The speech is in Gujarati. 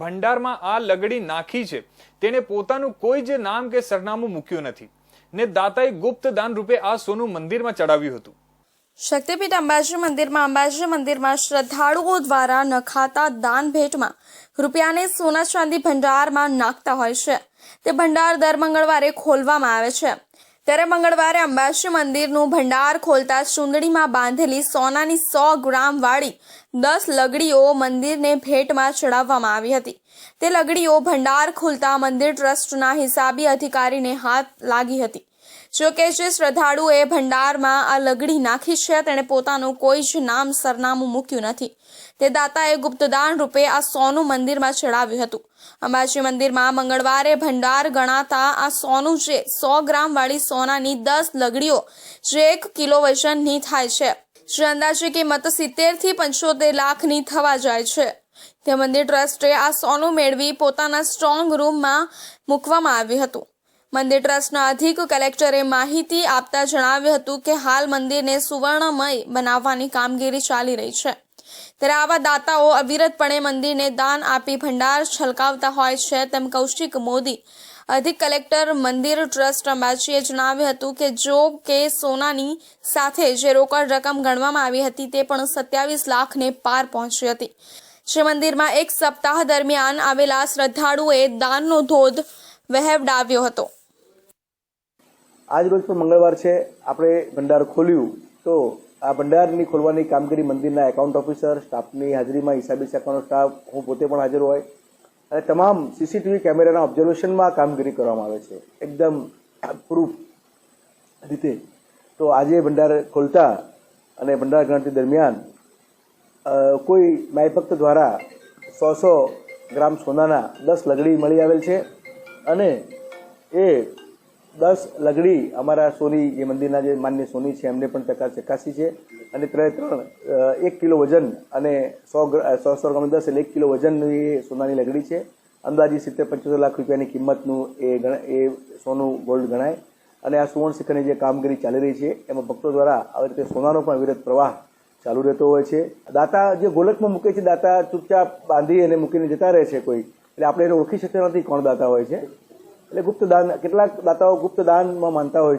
ભંડારમાં આ લગડી નાખી છે. તેને પોતાનું કોઈ જ નામ કે સરનામું મૂક્યું નથી. ને દાતાએ ગુપ્ત દાન રૂપે આ સોનું મંદિરમાં ચડાવ્યું હતું. શક્તિપીઠ અંબાજી મંદિરમાં અંબાજી મંદિરમાં શ્રદ્ધાળુઓ દ્વારા નખાતા દાન ભેટમાં રૂપિયાને સોના ચાંદી ભંડારમાં નાખતા હોય છે. તે ભંડાર દર મંગળવારે ખોલવામાં આવે છે. ત્યારે મંગળવારે અંબાશ્રી મંદિરનું ભંડાર ખોલતા ચૂંદડીમાં બાંધેલી સોનાની સો ગ્રામ વાળી દસ લગડીઓ મંદિરને ભેટમાં ચડાવવામાં આવી હતી. તે લગડીઓ ભંડાર ખોલતા મંદિર ટ્રસ્ટના હિસાબી અધિકારીને હાથ લાગી હતી. જોકે જે શ્રદ્ધાળુએ ભંડારમાં આ લગડી નાખી છે, તેણે પોતાનું કોઈ જ નામ સરનામું મૂક્યું નથી. તે દાતાએ ગુપ્તદાન રૂપે આ સોનું મંદિરમાં ચડાવ્યું હતું. અંબાજી મંદિરમાં મંગળવારે ભંડાર ગણાતા આ સોનું જે સો ગ્રામ વાળી સોનાની દસ લગડીઓ, જે એક કિલો વજનની થાય છે. જે અંદાજે કિંમત સિત્તેરથી પંચોતેર લાખની થવા જાય છે. તે મંદિર ટ્રસ્ટે આ સોનું મેળવી પોતાના સ્ટ્રોંગ રૂમમાં મૂકવામાં આવ્યું હતું. મંદિર ટ્રસ્ટના અધિક કલેક્ટરે માહિતી આપતા જણાવ્યું હતું કે હાલ મંદિરને સુવર્ણમય બનાવવાની કામગીરી ચાલી રહી છે. ત્યારે આવા દાતાઓ અવિરતપણે મંદિરને દાન આપી ભંડાર છલકાવતા હોય છે તેમ કૌશિક મોદી, અધિક કલેક્ટર મંદિર ટ્રસ્ટ અંબાજીએ જણાવ્યું હતું કે જો કે સોનાની સાથે જે રોકડ રકમ ગણવામાં આવી હતી તે પણ સત્યાવીસ લાખને પાર પહોંચી હતી. જે મંદિરમાં એક સપ્તાહ દરમિયાન આવેલા શ્રદ્ધાળુએ દાનનો ધોધ વહેવડાવ્યો હતો. આજ રોજ પણ મંગળવાર છે. આપણે ભંડાર ખોલ્યું તો આ ભંડારની ખોલવાની કામગીરી મંદિરના એકાઉન્ટ ઓફિસર સ્ટાફની હાજરીમાં હિસાબી શાખાનો સ્ટાફ હું પોતે પણ હાજર હોય. અને તમામ સીસીટીવી કેમેરાના ઓબ્ઝર્વેશનમાં કામગીરી કરવામાં આવે છે. એકદમ પ્રૂફ રીતે. તો આજે ભંડાર ખોલતા અને ભંડાર ગણતરી દરમિયાન કોઈ માયભક્ત દ્વારા સો સો ગ્રામ સોનાના દસ લગડી મળી આવેલ છે. અને એ દસ લગડી અમારા સોની, જે મંદિરના જે માન્ય સોની છે, એમને પણ ટકા ચકાસી છે. અને ત્રણે ત્રણ એક કિલો વજન અને સો સો સો ગ્રામ દસ એટલે એક કિલો વજનની સોનાની લગડી છે. અંદાજે સિત્તેર પંચોતેર લાખ રૂપિયાની કિંમતનું એ એ સોનું ગોલ્ડ ગણાય. અને આ સુવર્ણ શિખરની જે કામગીરી ચાલી રહી છે, એમાં ભક્તો દ્વારા આવી રીતે સોનાનો પણ અવિરત પ્રવાહ ચાલુ રહેતો હોય છે. દાતા જે ગોલકમાં મૂકે છે, દાતા ચૂપચાપ બાંધી અને મૂકીને જતા રહે છે કોઈ. એટલે આપણે એને ઓળખી શકતા નથી કોણ દાતા હોય છે. એટલે ગુપ્ત દાન કેટલાક દાતાઓ ગુપ્ત દાનમાં માનતા હોય